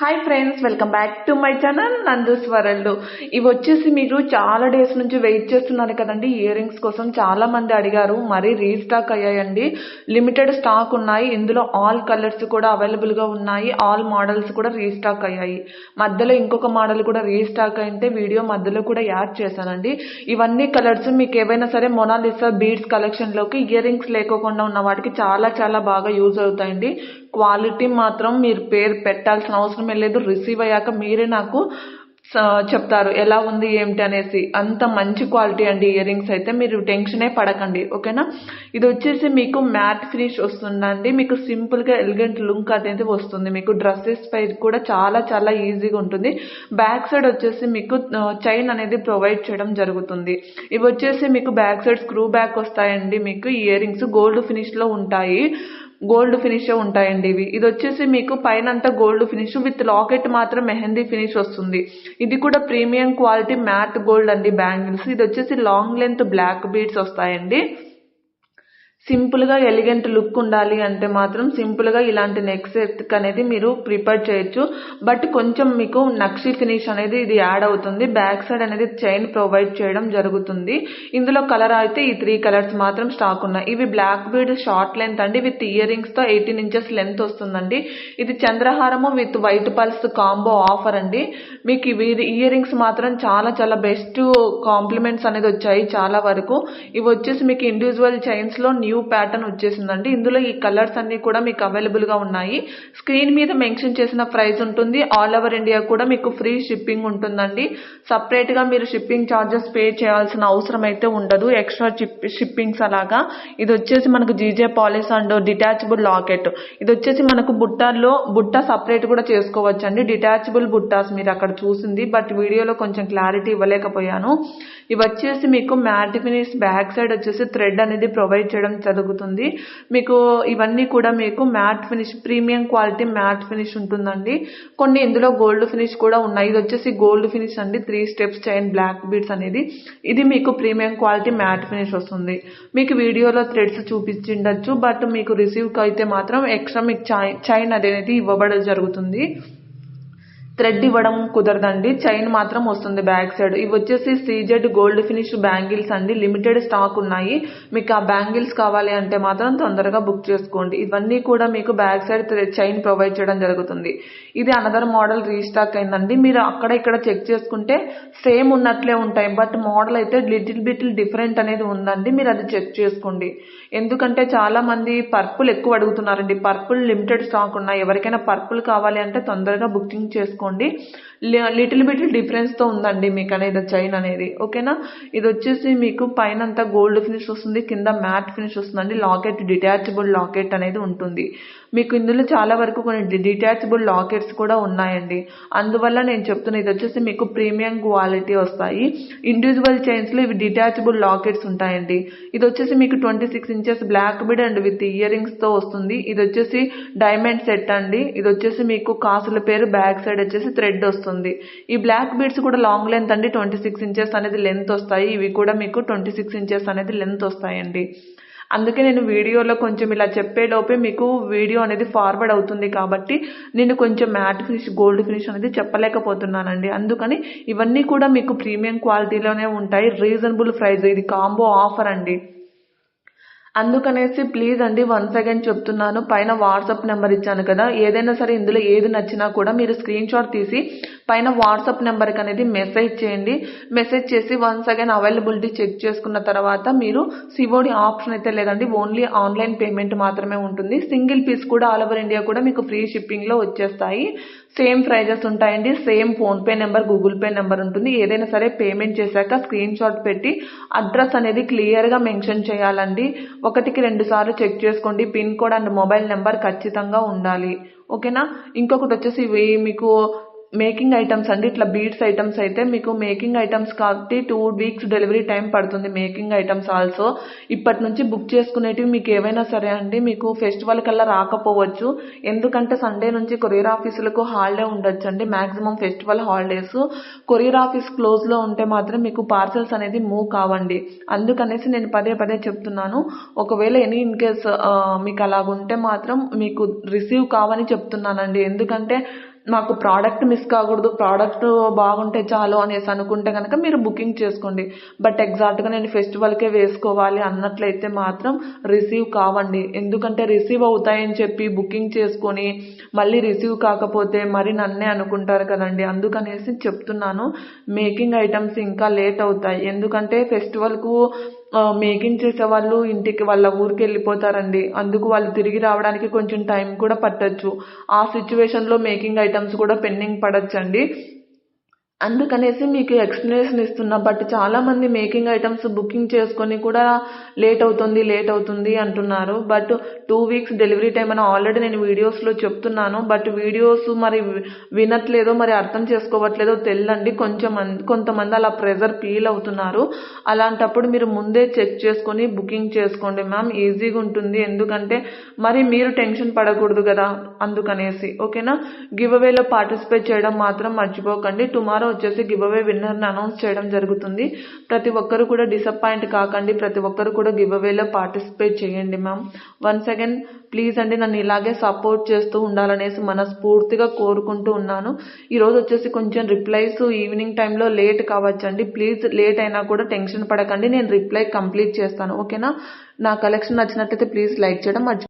Hi friends welcome back to my channel Nandu's world ఇవి వచ్చేసి మీరు చాలా డేస్ నుంచి వెయిట్ చేస్తున్నారు కదండి. ఇయర్ రింగ్స్ కోసం చాలా మంది అడిగారు. మరి రీస్టాక్ అయ్యాయండి. లిమిటెడ్ స్టాక్ ఉన్నాయి. ఇందులో ఆల్ కలర్స్ కూడా అవైలబుల్గా ఉన్నాయి. ఆల్ మోడల్స్ కూడా రీస్టాక్ అయ్యాయి. మధ్యలో ఇంకొక మోడల్ కూడా రీస్టాక్ అయితే వీడియో మధ్యలో కూడా యాడ్ చేశానండి. ఇవన్నీ కలర్స్ మీకు ఏవైనా సరే మొనాలిసా బీడ్స్ కలెక్షన్లోకి ఇయర్ రింగ్స్ లేకోకుండా ఉన్న వాటికి చాలా చాలా బాగా యూజ్ అవుతాయండి. క్వాలిటీ మాత్రం మీరు పేరు పెట్టాల్సిన అవసరమే లేదు. రిసీవ్ అయ్యాక మీరే నాకు స- చెప్తారు. ఎలా ఉంది ఏమిటి అనేసి. అంత మంచి క్వాలిటీ అండి ఇయర్ రింగ్స్ అయితే మీరు టెన్షనే పడకండి. ఓకేనా? ఇది వచ్చేసి మీకు మ్యాట్ ఫినిష్ వస్తుందండి. మీకు సింపుల్గా ఎలిగెంట్ లుక్ అనేది వస్తుంది. మీకు డ్రెస్సెస్ పై కూడా చాలా చాలా ఈజీగా ఉంటుంది. బ్యాక్ సైడ్ వచ్చేసి మీకు చైన్ అనేది ప్రొవైడ్ చేయడం జరుగుతుంది. ఇవి వచ్చేసి మీకు బ్యాక్ సైడ్ స్క్రూ బ్యాక్ వస్తాయండి. మీకు ఇయర్ రింగ్స్ గోల్డ్ ఫినిష్లో ఉంటాయి. గోల్డ్ ఫినిష్ ఉంటాయండి ఇవి. ఇది వచ్చేసి మీకు పైన అంతా గోల్డ్ ఫినిష్ విత్ లాకెట్ మాత్రం మెహందీ ఫినిష్ వస్తుంది. ఇది కూడా ప్రీమియం క్వాలిటీ మ్యాట్ గోల్డ్ అండి బ్యాంగిల్స్. ఇది వచ్చేసి లాంగ్ లెంత్ బ్లాక్ బీడ్స్ వస్తాయండి. సింపుల్గా ఎలిగెంట్ లుక్ ఉండాలి అంటే మాత్రం సింపుల్గా ఇలాంటి నెక్ సెట్ అనేది మీరు ప్రిపేర్ చేయొచ్చు. బట్ కొంచెం మీకు నక్షి ఫినిష్ అనేది ఇది యాడ్ అవుతుంది. బ్యాక్ సైడ్ అనేది చైన్ ప్రొవైడ్ చేయడం జరుగుతుంది. ఇందులో కలర్ అయితే ఈ త్రీ కలర్స్ మాత్రం స్టాక్ ఉన్నాయి. ఇవి బ్లాక్ బీడ్ షార్ట్ లెంత్ అండి. విత్ ఇయర్తో ఎయిటీన్ ఇంచెస్ లెంత్ వస్తుందండి. ఇది చంద్రహారము with white pearls combo offer అండి. మీకు ఇవి ఇయర్ రింగ్స్ మాత్రం చాలా చాలా బెస్ట్ కాంప్లిమెంట్స్ అనేది వచ్చాయి చాలా వరకు. ఇవి వచ్చేసి మీకు ఇండివిజువల్ చైన్స్లో న్యూ న్యూ ప్యాటర్న్ వచ్చేసిందండి. ఇందులో ఈ కలర్స్ అన్ని కూడా మీకు అవైలబుల్గా ఉన్నాయి. స్క్రీన్ మీద మెన్షన్ చేసిన ప్రైస్ ఉంటుంది. ఆల్ ఓవర్ ఇండియా కూడా మీకు ఫ్రీ షిప్పింగ్ ఉంటుందండి. సపరేట్గా మీరు షిప్పింగ్ చార్జెస్ పే చేయాల్సిన అవసరం అయితే ఉండదు. ఎక్స్ట్రా షిప్పింగ్స్ అలాగా. ఇది వచ్చేసి మనకు GJ polish and detachable locket ఇది వచ్చేసి మనకు బుట్టాల్లో బుట్ట సపరేట్ కూడా చేసుకోవచ్చు అండి డిటాచబుల్ బుట్టాస్ మీరు అక్కడ చూసింది. బట్ వీడియోలో కొంచెం క్లారిటీ ఇవ్వలేకపోయాను. ఇవి వచ్చేసి మీకు మ్యాట్ ఫినిష్ బ్యాక్ సైడ్ వచ్చేసి థ్రెడ్ అనేది ప్రొవైడ్ చేయడం జరుగుతుంది మీకు ఇవన్నీ కూడా మీకు matte finish premium quality matte finish ఉంటుందండి. కొన్ని ఇందులో గోల్డ్ ఫినిష్ కూడా ఉన్నాయి. ఇది వచ్చేసి గోల్డ్ ఫినిష్ అండి. Three steps chain black beads అనేది. ఇది మీకు ప్రీమియం క్వాలిటీ మ్యాట్ ఫినిష్ వస్తుంది. మీకు వీడియోలో థ్రెడ్స్ చూపించిండొచ్చు బట్ మీకు రిసీవ్కి అయితే మాత్రం ఎక్స్ట్రా మీకు చైన్ అనేది ఇవ్వబడ జరుగుతుంది. థ్రెడ్ ఇవ్వడం కుదరదండి. చైన్ మాత్రం వస్తుంది బ్యాక్ సైడ్. ఇవి వచ్చేసి సీజెడ్ గోల్డ్ ఫినిష్ బ్యాంగిల్స్ అండి. లిమిటెడ్ స్టాక్ ఉన్నాయి. మీకు ఆ బ్యాంగిల్స్ కావాలి అంటే మాత్రం తొందరగా బుక్ చేసుకోండి. ఇవన్నీ కూడా మీకు బ్యాక్ సైడ్ చైన్ ప్రొవైడ్ చేయడం జరుగుతుంది. ఇది అనదర్ మోడల్ రీస్టాక్ అయిందండి. మీరు అక్కడ ఇక్కడ చెక్ చేసుకుంటే సేమ్ ఉన్నట్లే ఉంటాయి. బట్ మోడల్ అయితే లిటిల్ బిటిల్ డిఫరెంట్ అనేది ఉందండి. మీరు అది చెక్ చేసుకోండి. ఎందుకంటే చాలా మంది పర్పుల్ ఎక్కువ అడుగుతున్నారండి. పర్పుల్ లిమిటెడ్ స్టాక్ ఉన్నాయి. ఎవరికైనా పర్పుల్ కావాలి అంటే తొందరగా బుకింగ్ చేసుకోండి. లిటిల్ బిటిల్ డిఫరెన్స్తో ఉందండి మీకు అనేది చైన్ అనేది. ఓకేనా? ఇది వచ్చేసి మీకు పైన అంతా గోల్డ్ ఫినిష్ వస్తుంది కింద మ్యాట్ ఫినిష్ వస్తుందండి లాకెట్ డిటాచబుల్ లాకెట్ అనేది ఉంటుంది. మీకు ఇందులో చాలా వరకు కొన్ని డిటాచబుల్ లాకెట్స్ కూడా ఉన్నాయండి. అందువల్ల నేను చెప్తున్నా ఇది వచ్చేసి మీకు ప్రీమియం క్వాలిటీ వస్తాయి. ఇండివిజువల్ చైన్స్లో ఇవి డిటాచబుల్ లాకెట్స్ ఉంటాయండి. ఇది వచ్చేసి మీకు twenty six inches black bead and with ear రింగ్స్తో వస్తుంది. ఇది వచ్చేసి డైమండ్ సెట్ అండి. ఇది వచ్చేసి మీకు కాసుల పేరు బ్యాక్ సైడ్ వచ్చేసి థ్రెడ్ వస్తుంది. ఈ బ్లాక్ బీడ్స్ కూడా లాంగ్ లెంత్ అండి. ట్వంటీ సిక్స్ ఇంచెస్ అనేది లెంత్ వస్తాయి. ఇవి కూడా మీకు ట్వంటీ సిక్స్ ఇంచెస్ అనేది లెంత్ వస్తాయండి. అందుకే నేను వీడియోలో కొంచెం ఇలా చెప్పేలోపే మీకు వీడియో అనేది ఫార్వర్డ్ అవుతుంది కాబట్టి నేను కొంచెం మ్యాట్ ఫినిష్ గోల్డ్ ఫినిష్ అనేది చెప్పలేకపోతున్నానండి. అందుకని ఇవన్నీ కూడా మీకు ప్రీమియం క్వాలిటీలోనే ఉంటాయి. రీజనబుల్ ప్రైస్ ఇది కాంబో ఆఫర్ అండి. అందుకనేసి ప్లీజ్ అండి వన్స్ అగైన్ చెప్తున్నాను. పైన వాట్సాప్ నెంబర్ ఇచ్చాను కదా. ఏదైనా సరే ఇందులో ఏది నచ్చినా కూడా మీరు స్క్రీన్ షాట్ తీసి పైన వాట్సాప్ నెంబర్కి అనేది మెసేజ్ చేయండి. మెసేజ్ చేసి వన్స్ అగైన్ అవైలబిలిటీ చెక్ చేసుకున్న తర్వాత మీరు సివోడి ఆప్షన్ అయితే లేదండి. ఓన్లీ ఆన్లైన్ పేమెంట్ మాత్రమే ఉంటుంది. సింగిల్ పీస్ కూడా ఆల్ ఓవర్ ఇండియా కూడా మీకు ఫ్రీ షిప్పింగ్లో వచ్చేస్తాయి. సేమ్ ప్రైజెస్ ఉంటాయండి. Same PhonePe number Google Pay number ఉంటుంది. ఏదైనా సరే పేమెంట్ చేశాక స్క్రీన్ షాట్ పెట్టి అడ్రస్ అనేది క్లియర్గా మెన్షన్ చేయాలండి. ఒకటికి రెండు సార్లు చెక్ చేసుకోండి. Pin code and mobile number ఖచ్చితంగా ఉండాలి. ఓకేనా? ఇంకొకటి వచ్చేసి ఇవి మీకు మేకింగ్ ఐటమ్స్ అండి. ఇట్లా బీడ్స్ ఐటమ్స్ అయితే మీకు మేకింగ్ ఐటమ్స్ కాబట్టి టూ వీక్స్ డెలివరీ టైం పడుతుంది మేకింగ్ ఐటమ్స్ ఆల్సో. ఇప్పటి నుంచి బుక్ చేసుకునేటివి మీకు ఏవైనా సరే అండి మీకు ఫెస్టివల్ కల్లా రాకపోవచ్చు. ఎందుకంటే సండే నుంచి కొరియర్ ఆఫీసులకు హాలిడే ఉండొచ్చు అండి maximum festival holidays. Courier office క్లోజ్లో ఉంటే మాత్రం మీకు పార్సల్స్ అనేది మూవ్ కావండి. అందుకనేసి నేను పదే పదే చెప్తున్నాను. ఒకవేళ ఎనీ ఇన్ కేస్ మీకు అలాగుంటే మాత్రం మీకు రిసీవ్ కావని చెప్తున్నానండి. ఎందుకంటే మాకు ప్రోడక్ట్ మిస్ కాకూడదు ప్రోడక్ట్ బాగుంటే చాలు అనేసి అనుకుంటే కనుక మీరు బుకింగ్ చేసుకోండి. బట్ ఎగ్జాక్ట్గా నేను ఫెస్టివల్కే వేసుకోవాలి అన్నట్లయితే మాత్రం రిసీవ్ కావండి. ఎందుకంటే రిసీవ్ అవుతాయని చెప్పి బుకింగ్ చేసుకొని మళ్ళీ రిసీవ్ కాకపోతే మరి నన్నే అనుకుంటారు కదండి. అందుకనేసి చెప్తున్నాను మేకింగ్ ఐటమ్స్ ఇంకా లేట్ అవుతాయి. ఎందుకంటే ఫెస్టివల్కు మేకింగ్ చేసే వాళ్ళు ఇంటికి వాళ్ళ ఊరికి వెళ్ళిపోతారండి. అందుకు వాళ్ళు తిరిగి రావడానికి కొంచెం టైం కూడా పట్టచ్చు. ఆ సిచ్యువేషన్లో మేకింగ్ ఐటమ్స్ కూడా పెండింగ్ పడచ్చండి. అందుకనేసి మీకు ఎక్స్ప్లెనేషన్ ఇస్తున్నా బట్ చాలామంది మేకింగ్ ఐటమ్స్ బుకింగ్ చేసుకొని కూడా లేట్ అవుతుంది లేట్ అవుతుంది అంటున్నారు. But two weeks delivery time అని ఆల్రెడీ నేను వీడియోస్లో చెప్తున్నాను. బట్ వీడియోస్ మరి వినట్లేదో మరి అర్థం చేసుకోవట్లేదో తెలియండి కొంచెం కొంతమంది అలా ప్రెజర్ ఫీల్ అవుతున్నారు. అలాంటప్పుడు మీరు ముందే చెక్ చేసుకొని బుకింగ్ చేసుకోండి మ్యామ్ ఈజీగా ఉంటుంది. ఎందుకంటే మరి మీరు టెన్షన్ పడకూడదు కదా అందుకనేసి. ఓకేనా గివ్ అవేలో పార్టిసిపేట్ చేయడం మాత్రం మర్చిపోకండి. టుమారో వచ్చేసి గివ్ అవే విన్నర్ని అనౌన్స్ చేయడం జరుగుతుంది. ప్రతి ఒక్కరు కూడా డిసప్పాయింట్ కాకండి. ప్రతి ఒక్కరు కూడా గివ్ అవేలో పార్టిసిపేట్ చేయండి మ్యామ్ వన్స్ అగైన్ ప్లీజ్ అండి నన్ను ఇలాగే సపోర్ట్ చేస్తూ ఉండాలనేసి మనస్ఫూర్తిగా కోరుకుంటూ ఉన్నాను. ఈరోజు వచ్చేసి కొంచెం రిప్లైస్ ఈవినింగ్ టైంలో లేట్ కావచ్చండి. ప్లీజ్ లేట్ అయినా కూడా టెన్షన్ పడకండి. నేను రిప్లై కంప్లీట్ చేస్తాను. ఓకేనా నా? కలెక్షన్ నచ్చినట్లయితే ప్లీజ్ లైక్ చేయడం మర్చి